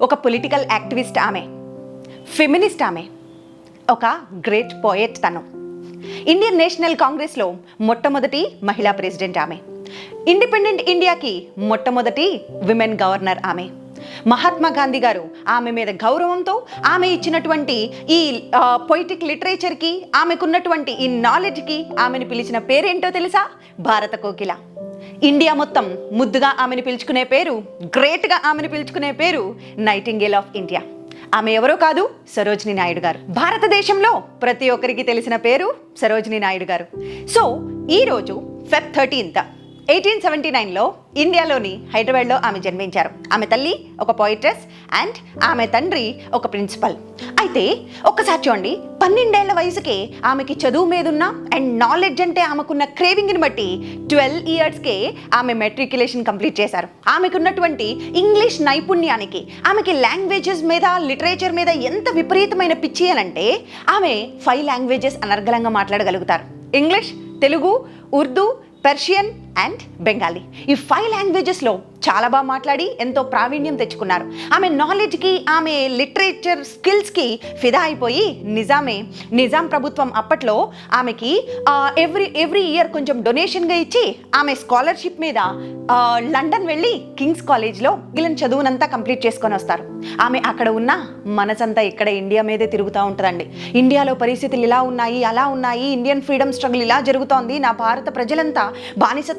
ఒక political activist ఆమె. Feminist ఆమె. ఒక గ్రేట్ పోయెట్ తను. ఇండియన్ నేషనల్ కాంగ్రెస్లో మొట్టమొదటి మహిళా ప్రెసిడెంట్ ఆమె. ఇండిపెండెంట్ ఇండియాకి మొట్టమొదటి విమెన్ గవర్నర్ ఆమె. మహాత్మా గాంధీ గారు ఆమె మీద గౌరవంతో ఆమె ఇచ్చినటువంటి ఈ పొయిటిక్ లిటరేచర్కి ఆమెకున్నటువంటి ఈ నాలెడ్జ్కి ఆమెను పిలిచిన పేరేంటో తెలుసా? భారత కోకిల. ఇండియా మొత్తం ముద్దుగా ఆమెను పిలుచుకునే పేరు గ్రేట్గా ఆమెను పిలుచుకునే పేరు నైటింగేల్ ఆఫ్ ఇండియా. ఆమె ఎవరో కాదు? సరోజిని నాయుడు గారు. భారతదేశంలో ప్రతి ఒక్కరికి తెలిసిన పేరు సరోజిని నాయుడు గారు. సో ఈరోజు ఫెబ్ థర్టీన్త్ ఎయిటీన్ సెవెంటీ నైన్లో ఇండియాలోని హైదరాబాద్లో ఆమె జన్మించారు. ఆమె తల్లి ఒక పోయిట్రెస్ అండ్ ఆమె తండ్రి ఒక ప్రిన్సిపల్ అయితే ఒక్కసారి చూడండి పన్నెండేళ్ళ వయసుకే ఆమెకి చదువు మీద ఉన్న అండ్ నాలెడ్జ్ అంటే ఆమెకున్న క్రేవింగ్ని బట్టి ట్వెల్వ్ ఇయర్స్కే ఆమె మెట్రికులేషన్ కంప్లీట్ చేశారు. ఆమెకున్నటువంటి ఇంగ్లీష్ నైపుణ్యానికి ఆమెకి లాంగ్వేజెస్ మీద లిటరేచర్ మీద ఎంత విపరీతమైన పిచ్చి అని అంటే ఆమె ఫైవ్ లాంగ్వేజెస్ అనర్గళంగా మాట్లాడగలుగుతారు. English Telugu Urdu Persian and Bengali. ఈ ఫైవ్ లాంగ్వేజెస్లో చాలా బాగా మాట్లాడి ఎంతో ప్రావీణ్యం తెచ్చుకున్నారు. ఆమె నాలెడ్జ్కి ఆమె లిటరేచర్ స్కిల్స్కి ఫిదా అయిపోయి నిజామే నిజాం ప్రభుత్వం అప్పట్లో ఆమెకి ఎవ్రీ ఎవ్రీ ఇయర్ కొంచెం డొనేషన్గా ఇచ్చి ఆమె స్కాలర్షిప్ మీద లండన్ వెళ్ళి కింగ్స్ కాలేజ్లో గిలిన చదువునంతా కంప్లీట్ చేసుకొని వస్తారు. ఆమె అక్కడ ఉన్న మనసంతా ఇక్కడ ఇండియా మీదే తిరుగుతూ ఉంటుందండి. ఇండియాలో పరిస్థితులు ఇలా ఉన్నాయి అలా ఉన్నాయి ఇండియన్ ఫ్రీడమ్ స్ట్రగుల్ ఇలా జరుగుతోంది నా భారత ప్రజలంతా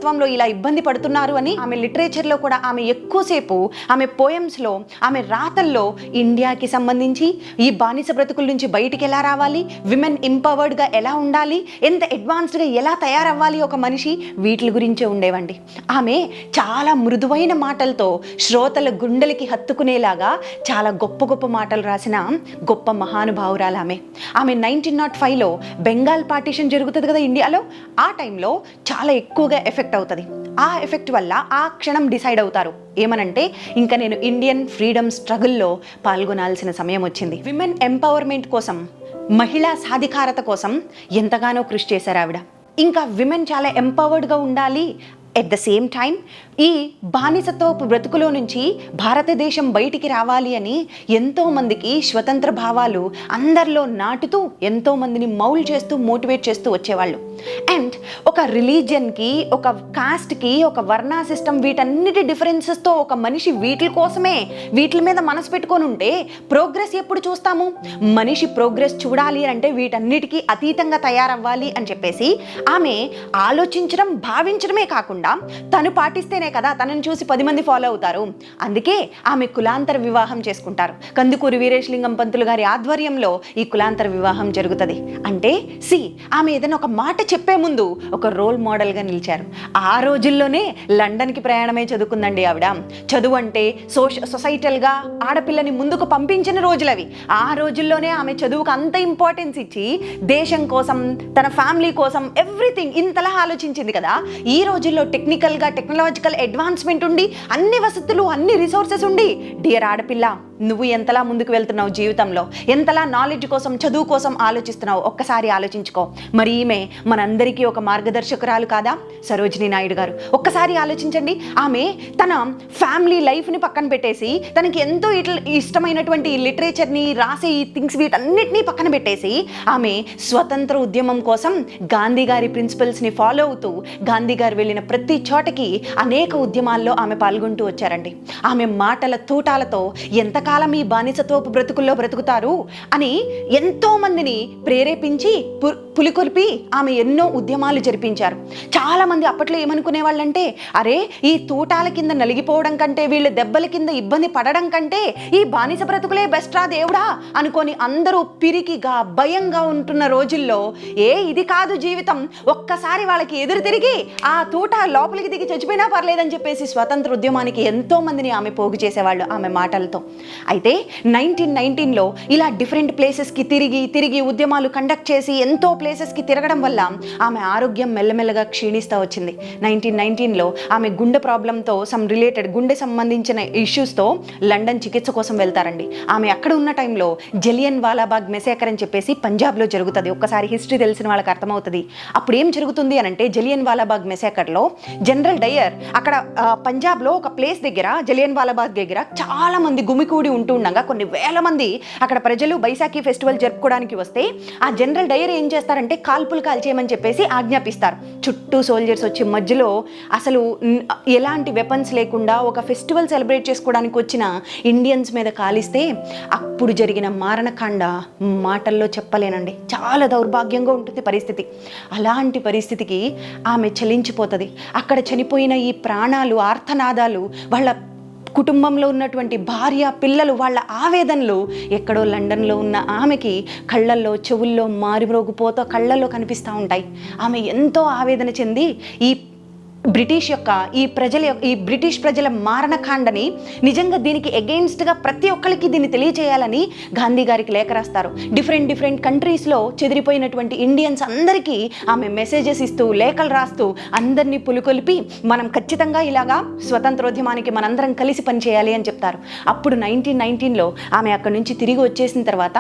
ప్రభుత్వంలో ఇలా ఇబ్బంది పడుతున్నారు అని ఆమె లిటరేచర్లో కూడా ఆమె ఎక్కువసేపు ఆమె పోయమ్స్లో ఆమె రాతల్లో ఇండియాకి సంబంధించి ఈ బానిస బ్రతుకుల నుంచి బయటికి ఎలా రావాలి విమెన్ ఎంపవర్డ్గా ఎలా ఉండాలి ఎంత అడ్వాన్స్డ్గా ఎలా తయారవ్వాలి ఒక మనిషి వీటి గురించే ఉండేవండి. ఆమె చాలా మృదువైన మాటలతో శ్రోతల గుండెలకి హత్తుకునేలాగా చాలా గొప్ప గొప్ప మాటలు రాసిన గొప్ప మహానుభావురాలు ఆమె. ఆమె నైన్టీన్ నాట్ ఫైవ్లో బెంగాల్ పార్టీషన్ జరుగుతుంది కదా ఇండియాలో ఆ టైంలో చాలా ఎక్కువగా ఎఫెక్ట్ అవుతుంది. ఆ ఎఫెక్ట్ వల్ల ఆ క్షణం డిసైడ్ అవుతారు. ఏమనంటే ఇంకా నేను ఇండియన్ ఫ్రీడమ్ స్ట్రగుల్లో పాల్గొనాల్సిన సమయం వచ్చింది. విమెన్ ఎంపవర్మెంట్ కోసం మహిళా సాధికారత కోసం ఎంతగానో కృషి చేశారు ఆవిడ. ఇంకా విమెన్ చాలా ఎంపవర్డ్గా ఉండాలి. ఎట్ ద సేమ్ టైం ఈ బానిసత్వపు బ్రతుకులో నుంచి భారతదేశం బయటికి రావాలి అని ఎంతోమందికి స్వతంత్ర భావాలు అందరిలో నాటుతూ ఎంతోమందిని మౌల్ చేస్తూ మోటివేట్ చేస్తూ వచ్చేవాళ్ళు. అండ్ ఒక రిలీజియన్కి ఒక కాస్ట్కి ఒక వర్ణా సిస్టమ్ వీటన్నిటి డిఫరెన్సెస్తో ఒక మనిషి వీటి కోసమే వీటి మీద మనసు పెట్టుకొని ఉంటే ప్రోగ్రెస్ ఎప్పుడు చూస్తాము? మనిషి ప్రోగ్రెస్ చూడాలి అంటే వీటన్నిటికీ అతీతంగా తయారవ్వాలి అని చెప్పేసి ఆమె ఆలోచించడం భావించడమే కాకుండా తను పాటిస్తేనే కదా తనని చూసి పది మంది ఫాలో అవుతారు. అందుకే ఆమె కులాంతర వివాహం చేసుకుంటారు. కందుకూరి వీరేశలింగం పంతులు గారి ఆధ్వర్యంలో ఈ కులాంతర వివాహం జరుగుతుంది. అంటే సి ఆమె ఏదైనా ఒక మాట చెప్పే ముందు ఒక రోల్ మోడల్గా నిలిచారు. ఆ రోజుల్లోనే లండన్కి ప్రయాణమే చదువుకుందండి ఆవిడ. చదువు అంటే సోష సొసైటల్గా ఆడపిల్లని ముందుకు పంపించిన రోజులవి. ఆ రోజుల్లోనే ఆమె చదువుకు అంత ఇంపార్టెన్స్ ఇచ్చి దేశం కోసం తన ఫ్యామిలీ కోసం ఎవ్రీథింగ్ ఇంతలా ఆలోచించింది కదా. ఈ రోజుల్లో టెక్నికల్గా టెక్నాలజికల్ అడ్వాన్స్మెంట్ ఉండి అన్ని వసతులు అన్ని రిసోర్సెస్ ఉండి డియర్ ఆడపిల్ల నువ్వు ఎంతలా ముందుకు వెళ్తున్నావు జీవితంలో? ఎంతలా నాలెడ్జ్ కోసం చదువు కోసం ఆలోచిస్తున్నావు? ఒక్కసారి ఆలోచించుకో. మరి ఈమె మనందరికీ ఒక మార్గదర్శకురాలు కాదా? సరోజిని నాయుడు గారు. ఒక్కసారి ఆలోచించండి. ఆమె తన ఫ్యామిలీ లైఫ్ని పక్కన పెట్టేసి తనకి ఎంతో ఇట్ల ఇష్టమైనటువంటి లిటరేచర్ని రాసే ఈ థింగ్స్ వీటన్నిటినీ పక్కన పెట్టేసి ఆమె స్వతంత్ర ఉద్యమం కోసం గాంధీ గారి ప్రిన్సిపల్స్ని ఫాలో అవుతూ గాంధీ గారు వెళ్ళిన ప్రతి చోటకి అనేక ఉద్యమాల్లో ఆమె పాల్గొంటూ వచ్చారండి. ఆమె మాటల తూటాలతో ఎంత కాలం ఈ బానిసత్వపు బ్రతుకుల్లో బ్రతుకుతారు అని ఎంతో మందిని ప్రేరేపించి పులికొల్పి ఆమె ఎన్నో ఉద్యమాలు జరిపించారు. చాలామంది అప్పట్లో ఏమనుకునే వాళ్ళంటే అరే ఈ తూటాల కింద నలిగిపోవడం కంటే వీళ్ళ దెబ్బల కింద ఇబ్బంది పడడం కంటే ఈ బానిస బ్రతుకులే బెస్ట్ రా దేవుడా అనుకొని అందరూ పిరికిగా భయంగా ఉంటున్న రోజుల్లో ఏ ఇది కాదు జీవితం. ఒక్కసారి వాళ్ళకి ఎదురు తిరిగి ఆ తూట లోపలికి దిగి చచ్చిపోయినా పర్లేదని చెప్పేసి స్వతంత్ర ఉద్యమానికి ఎంతో మందిని ఆమె పోగు చేసేవాళ్ళు ఆమె మాటలతో. అయితే నైన్టీన్ నైన్టీన్లో ఇలా డిఫరెంట్ ప్లేసెస్కి తిరిగి తిరిగి ఉద్యమాలు కండక్ట్ చేసి ఎంతో ప్లేసెస్కి తిరగడం వల్ల ఆమె ఆరోగ్యం మెల్లమెల్లగా క్షీణిస్తూ వచ్చింది. నైన్టీన్ నైన్టీన్లో ఆమె గుండె ప్రాబ్లంతో సమ్ రిలేటెడ్ గుండె సంబంధించిన ఇష్యూస్తో లండన్ చికిత్స కోసం వెళ్తారండి. ఆమె అక్కడ ఉన్న టైంలో జలియన్ వాలాబాగ్ మెసేకర్ అని చెప్పేసి పంజాబ్లో జరుగుతుంది. ఒక్కసారి హిస్టరీ తెలిసిన వాళ్ళకి అర్థమవుతుంది. అప్పుడు ఏం జరుగుతుంది అని అంటే జలియన్ వాలాబాగ్ మెసేకర్లో జనరల్ డయర్ అక్కడ పంజాబ్లో ఒక ప్లేస్ దగ్గర జలియన్ వాలాబాగ్ దగ్గర చాలా మంది గుమికూడి ఉంటూ ఉండగా కొన్ని వేల మంది అక్కడ ప్రజలు బైశాఖి ఫెస్టివల్ జరుపుకోవడానికి వస్తే ఆ జనరల్ డయర్ ఏం చేస్తారు చేస్తారంటే కాల్పులు కాల్చేయమని చెప్పేసి ఆజ్ఞాపిస్తారు. చుట్టూ సోల్జర్స్ వచ్చి మధ్యలో అసలు ఎలాంటి వెపన్స్ లేకుండా ఒక ఫెస్టివల్ సెలబ్రేట్ చేసుకోవడానికి వచ్చిన ఇండియన్స్ మీద కాలిస్తే అప్పుడు జరిగిన మారణకాండ మాటల్లో చెప్పలేనండి. చాలా దౌర్భాగ్యంగా ఉంటుంది పరిస్థితి. అలాంటి పరిస్థితికి ఆమె చలించిపోతుంది. అక్కడ చనిపోయిన ఈ ప్రాణాలు ఆర్తనాదాలు వాళ్ళ కుటుంబంలో ఉన్నటువంటి భార్య పిల్లలు వాళ్ళ ఆవేదనలు ఎక్కడో లండన్లో ఉన్న ఆమెకి కళ్ళల్లో చెవుల్లో మారిమ్రోగిపోతూ కళ్ళల్లో కనిపిస్తూ ఉంటాయి. ఆమె ఎంతో ఆవేదన చెంది ఈ బ్రిటిష్ యొక్క ఈ ప్రజల యొక్క ఈ బ్రిటిష్ ప్రజల మారణకాండని నిజంగా దీనికి అగెయిన్స్ట్గా ప్రతి ఒక్కరికి దీన్ని తెలియజేయాలని గాంధీ గారికి లేఖ రాస్తారు. డిఫరెంట్ డిఫరెంట్ కంట్రీస్లో చెదిరిపోయినటువంటి ఇండియన్స్ అందరికీ ఆమె మెసేజెస్ ఇస్తూ లేఖలు రాస్తూ అందరినీ పులుకొలిపి మనం ఖచ్చితంగా ఇలాగా స్వతంత్రోద్యమానికి మనందరం కలిసి పనిచేయాలి అని చెప్తారు. అప్పుడు నైన్టీన్ నైన్టీన్లో ఆమె అక్కడి నుంచి తిరిగి వచ్చేసిన తర్వాత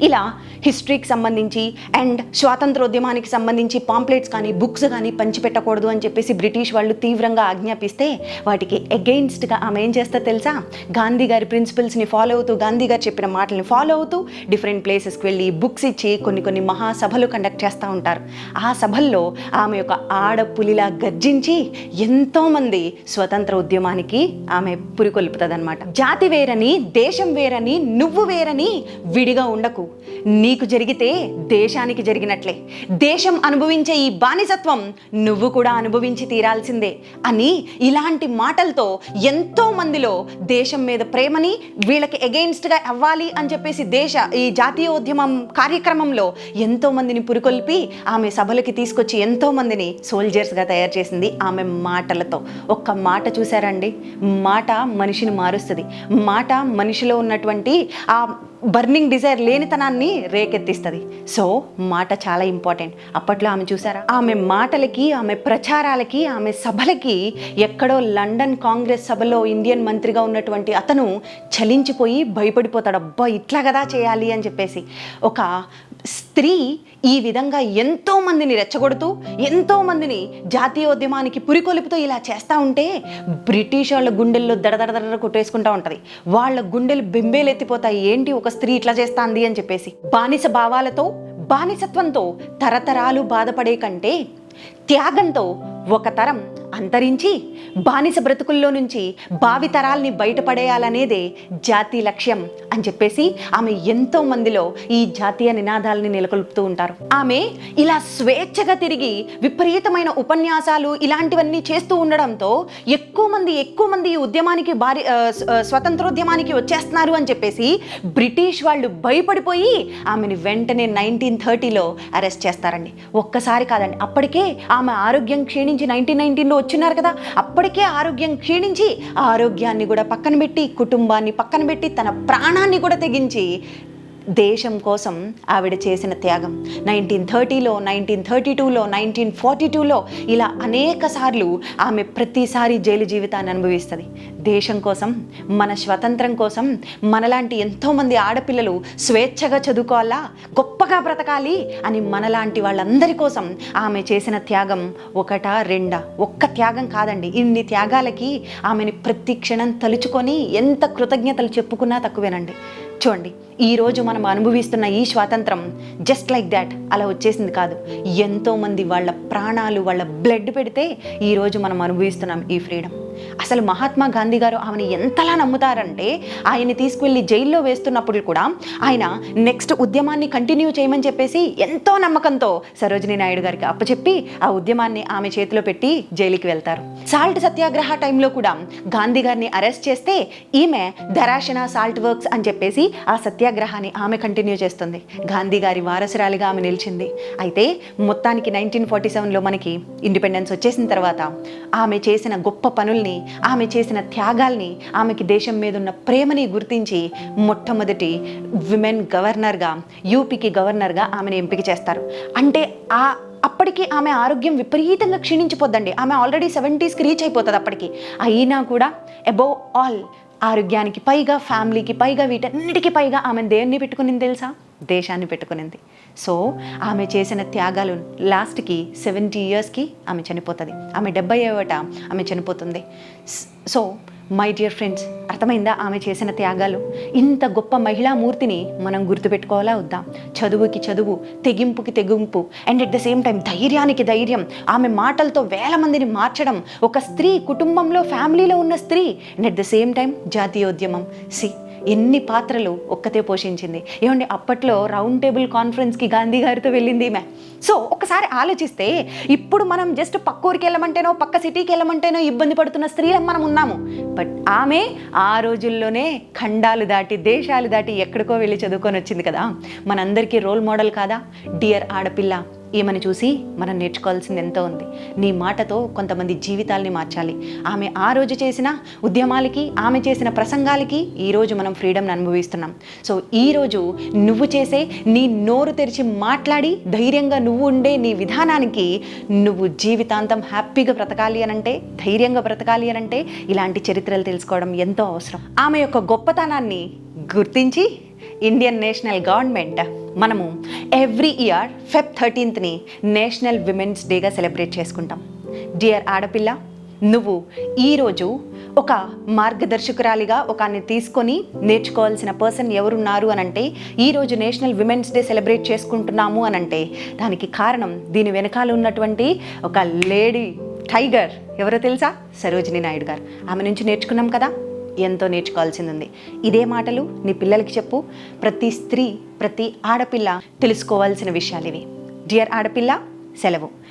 ఇలా హిస్టరీకి సంబంధించి అండ్ స్వాతంత్రోద్యమానికి సంబంధించి పాంప్లెట్స్ కానీ బుక్స్ కానీ పంచిపెట్టకూడదు అని చెప్పేసి బ్రిటిష్ వాళ్ళు తీవ్రంగా ఆజ్ఞాపిస్తే వాటికి అగెయిన్స్ట్గా ఆమె ఏం చేస్తా తెలుసా? గాంధీ గారి ప్రిన్సిపల్స్ని ఫాలో అవుతూ గాంధీ గారు చెప్పిన మాటల్ని ఫాలో అవుతూ డిఫరెంట్ ప్లేసెస్కి వెళ్ళి బుక్స్ ఇచ్చి కొన్ని కొన్ని మహాసభలు కండక్ట్ చేస్తూ ఉంటారు. ఆ సభల్లో ఆమె యొక్క ఆడపులిలా గర్జించి ఎంతోమంది స్వతంత్ర ఉద్యమానికి ఆమె పురికొల్పుతుంది అనమాట జాతి వేరని దేశం వేరని నువ్వు వేరని విడిగా ఉండకు. నీకు జరిగితే దేశానికి జరిగినట్లే. దేశం అనుభవించే ఈ బానిసత్వం నువ్వు కూడా అనుభవించి తీరాల్సిందే అని ఇలాంటి మాటలతో ఎంతో మందిలో దేశం మీద ప్రేమని వీళ్ళకి అగెయిన్స్ట్గా అవ్వాలి అని చెప్పేసి దేశ ఈ జాతీయ ఉద్యమం కార్యక్రమంలో ఎంతో మందిని పురికొల్పి ఆమె సభలకి తీసుకొచ్చి ఎంతో మందిని సోల్జర్స్గా తయారు చేసింది ఆమె మాటలతో. ఒక్క మాట చూసారండి మాట మనిషిని మారుస్తుంది. మాట మనిషిలో ఉన్నటువంటి ఆ బర్నింగ్ డిజైర్ లేనితనాన్ని రేకెత్తిస్తుంది. సో మాట చాలా ఇంపార్టెంట్. అప్పట్లో ఆమె చూసారా? ఆమె మాటలకి ఆమె ప్రచారాలకి ఆమె సభలకి ఎక్కడో లండన్ కాంగ్రెస్ సభలో ఇండియన్ మంత్రిగా ఉన్నటువంటి అతను చలించిపోయి భయపడిపోతాడు. అబ్బా ఇట్లా కదా చేయాలి అని చెప్పేసి. ఒక స్త్రీ ఈ విధంగా ఎంతో మందిని రెచ్చగొడుతూ ఎంతో మందిని జాతీయోద్యమానికి పురికొలుపుతో ఇలా చేస్తూ ఉంటే బ్రిటిష్ వాళ్ళ గుండెల్లో దడదడదడ కొట్టేసుకుంటా ఉంటుంది. వాళ్ళ గుండెలు బెంబేలెత్తిపోతాయి. ఏంటి ఒక స్త్రీ ఇట్లా చేస్తాంది అని చెప్పేసి. బానిస భావాలతో బానిసత్వంతో తరతరాలు బాధపడే కంటే త్యాగంతో ఒక తరం అంతరించి బానిస బ్రతుకుల్లో నుంచి భావితరాల్ని బయటపడేయాలనేదే జాతి లక్ష్యం అని చెప్పేసి ఆమె ఎంతో మందిలో ఈ జాతీయ నినాదాలని నెలకొల్పుతూ ఉంటారు. ఆమె ఇలా స్వేచ్ఛగా తిరిగి విపరీతమైన ఉపన్యాసాలు ఇలాంటివన్నీ చేస్తూ ఉండడంతో ఎక్కువ మంది ఎక్కువ మంది ఈ ఉద్యమానికి భారీ స్వతంత్రోద్యమానికి వచ్చేస్తున్నారు అని చెప్పేసి బ్రిటిష్ వాళ్ళు భయపడిపోయి ఆమెని వెంటనే నైన్టీన్ థర్టీలో అరెస్ట్ చేస్తారండి. ఒక్కసారి కాదండి అప్పటికే ఆమె ఆరోగ్యం క్షీణించి నైన్టీన్ నైన్టీన్లో వచ్చినారు కదా అప్పటికే ఆరోగ్యం క్షీణించి ఆరోగ్యాన్ని కూడా పక్కన పెట్టి కుటుంబాన్ని పక్కన పెట్టి తన ప్రాణాన్ని కూడా తెగించి దేశం కోసం ఆవిడ చేసిన త్యాగం. నైన్టీన్ థర్టీలో నైన్టీన్ థర్టీ టూలో నైన్టీన్ ఫార్టీ టూలో ఇలా అనేక సార్లు ఆమె ప్రతిసారి జైలు జీవితాన్ని అనుభవిస్తుంది. దేశం కోసం మన స్వతంత్రం కోసం మనలాంటి ఎంతోమంది ఆడపిల్లలు స్వేచ్ఛగా చదువుకోవాలా గొప్పగా బ్రతకాలి అని మనలాంటి వాళ్ళందరి కోసం ఆమె చేసిన త్యాగం ఒకటా రెండా? ఒక్క త్యాగం కాదండి. ఇన్ని త్యాగాలకి ఆమెని ప్రతి క్షణం తలుచుకొని ఎంత కృతజ్ఞతలు చెప్పుకున్నా తక్కువేనండి. కూర్చోండి. ఈరోజు మనం అనుభవిస్తున్న ఈ స్వాతంత్రం జస్ట్ లైక్ దాట్ అలా వచ్చేసింది కాదు. ఎంతోమంది వాళ్ళ ప్రాణాలు వాళ్ళ బ్లడ్ పెడితే ఈరోజు మనం అనుభవిస్తున్నాం ఈ ఫ్రీడమ్ అసలు మహాత్మా గాంధీ గారు ఆమెను ఎంతలా నమ్ముతారంటే ఆయన్ని తీసుకువెళ్ళి జైల్లో వేస్తున్నప్పుడు కూడా ఆయన నెక్స్ట్ ఉద్యమాన్ని కంటిన్యూ చేయమని చెప్పేసి ఎంతో నమ్మకంతో సరోజిని నాయుడు గారికి అప్పచెప్పి ఆ ఉద్యమాన్ని ఆమె చేతిలో పెట్టి జైలుకి వెళ్తారు. సాల్ట్ సత్యాగ్రహ టైంలో కూడా గాంధీ గారిని అరెస్ట్ చేస్తే ఈమె ధరాషణ సాల్ట్ వర్క్స్ అని చెప్పేసి ఆ సత్యాగ్రహాన్ని ఆమె కంటిన్యూ చేస్తుంది. గాంధీ గారి వారసురాలిగా ఆమె నిలిచింది. అయితే మొత్తానికి నైన్టీన్ ఫార్టీ సెవెన్లో మనకి ఇండిపెండెన్స్ వచ్చేసిన తర్వాత ఆమె చేసిన గొప్ప పనుల్ని ఆమె చేసిన త్యాగాల్ని ఆమెకి దేశం మీద ఉన్న ప్రేమని గుర్తించి మొట్టమొదటి విమెన్ గవర్నర్గా యూపీకి గవర్నర్గా ఆమెను ఎంపిక చేస్తారు. అంటే ఆ అప్పటికి ఆమె ఆరోగ్యం విపరీతంగా క్షీణించిపోద్దండి. ఆమె ఆల్రెడీ సెవెంటీస్కి రీచ్ అయిపోతుంది అప్పటికి. అయినా కూడా అబౌవ్ ఆల్ ఆరోగ్యానికి పైగా ఫ్యామిలీకి పైగా వీటన్నిటికి పైగా ఆమె దేన్ని పెట్టుకునింది తెలుసా? దేశాన్ని పెట్టుకునింది. సో ఆమె చేసిన త్యాగాలు లాస్ట్కి సెవెంటీ ఇయర్స్కి ఆమె చనిపోతుంది. ఆమె డెబ్బై ఏవట ఆమె చనిపోతుంది. సో మై డియర్ ఫ్రెండ్స్ అర్థమైందా? ఆమె చేసిన త్యాగాలు? ఇంత గొప్ప మహిళా మూర్తిని మనం గుర్తుపెట్టుకోవాలా వద్దా? చదువుకి చదువు తెగింపుకి తెగింపు and at the same time ధైర్యానికి ధైర్యం. ఆమె మాటలతో వేల మందిని మార్చడం. ఒక స్త్రీ కుటుంబంలో ఫ్యామిలీలో ఉన్న స్త్రీ and at the same time జాతీయోద్యమం. సి ఎన్ని పాత్రలు ఒక్కతే పోషించింది. ఏమండి అప్పట్లో రౌండ్ టేబుల్ కాన్ఫరెన్స్కి గాంధీ గారితో వెళ్ళింది ఈమె. సో ఒకసారి ఆలోచిస్తే ఇప్పుడు మనం జస్ట్ పక్క ఊరికి వెళ్ళమంటేనో పక్క సిటీకి వెళ్ళమంటేనో ఇబ్బంది పడుతున్న స్త్రీలం మనం ఉన్నాము. బట్ ఆమె ఆ రోజుల్లోనే ఖండాలు దాటి దేశాలు దాటి ఎక్కడికో వెళ్ళి చదువుకొని వచ్చింది కదా. మనందరికీ రోల్ మోడల్ కాదా? డియర్ ఆడపిల్ల ఈమెను చూసి మనం నేర్చుకోవాల్సింది ఎంతో ఉంది. నీ మాటతో కొంతమంది జీవితాల్ని మార్చాలి. ఆమె ఆ రోజు చేసిన ఉద్యమాలకి ఆమె చేసిన ప్రసంగాలకి ఈరోజు మనం ఫ్రీడమ్ని అనుభవిస్తున్నాం. సో ఈరోజు నువ్వు చేసే నీ నోరు తెరిచి మాట్లాడి ధైర్యంగా నువ్వు ఉండే నీ విధానానికి నువ్వు జీవితాంతం హ్యాపీగా బ్రతకాలి అనంటే ధైర్యంగా బ్రతకాలి అనంటే ఇలాంటి చరిత్రలు తెలుసుకోవడం ఎంతో అవసరం. ఆమె యొక్క గొప్పతనాన్ని గుర్తించి ఇండియన్ నేషనల్ గవర్నమెంట్ మనము ఎవ్రీ ఇయర్ ఫెబ్ థర్టీన్త్ని నేషనల్ విమెన్స్ డేగా సెలబ్రేట్ చేసుకుంటాం. డియర్ ఆడపిల్ల నువ్వు ఈరోజు ఒక మార్గదర్శకురాలిగా ఒక తీసుకొని నేర్చుకోవాల్సిన పర్సన్ ఎవరున్నారు అని అంటే ఈరోజు నేషనల్ విమెన్స్ డే సెలబ్రేట్ చేసుకుంటున్నాము అని అంటే దానికి కారణం దీని వెనకాల ఉన్నటువంటి ఒక లేడీ టైగర్ ఎవరో తెలుసా? సరోజిని నాయుడు గారు. ఆమె నుంచి నేర్చుకున్నాం కదా? ఎంతో నేర్చుకోవాల్సింది ఉంది ఇదే మాటలు నీ పిల్లలకి చెప్పు. ప్రతి స్త్రీ ప్రతి ఆడపిల్ల తెలుసుకోవాల్సిన విషయాలు ఇవి. డియర్ ఆడపిల్ల సెలవు.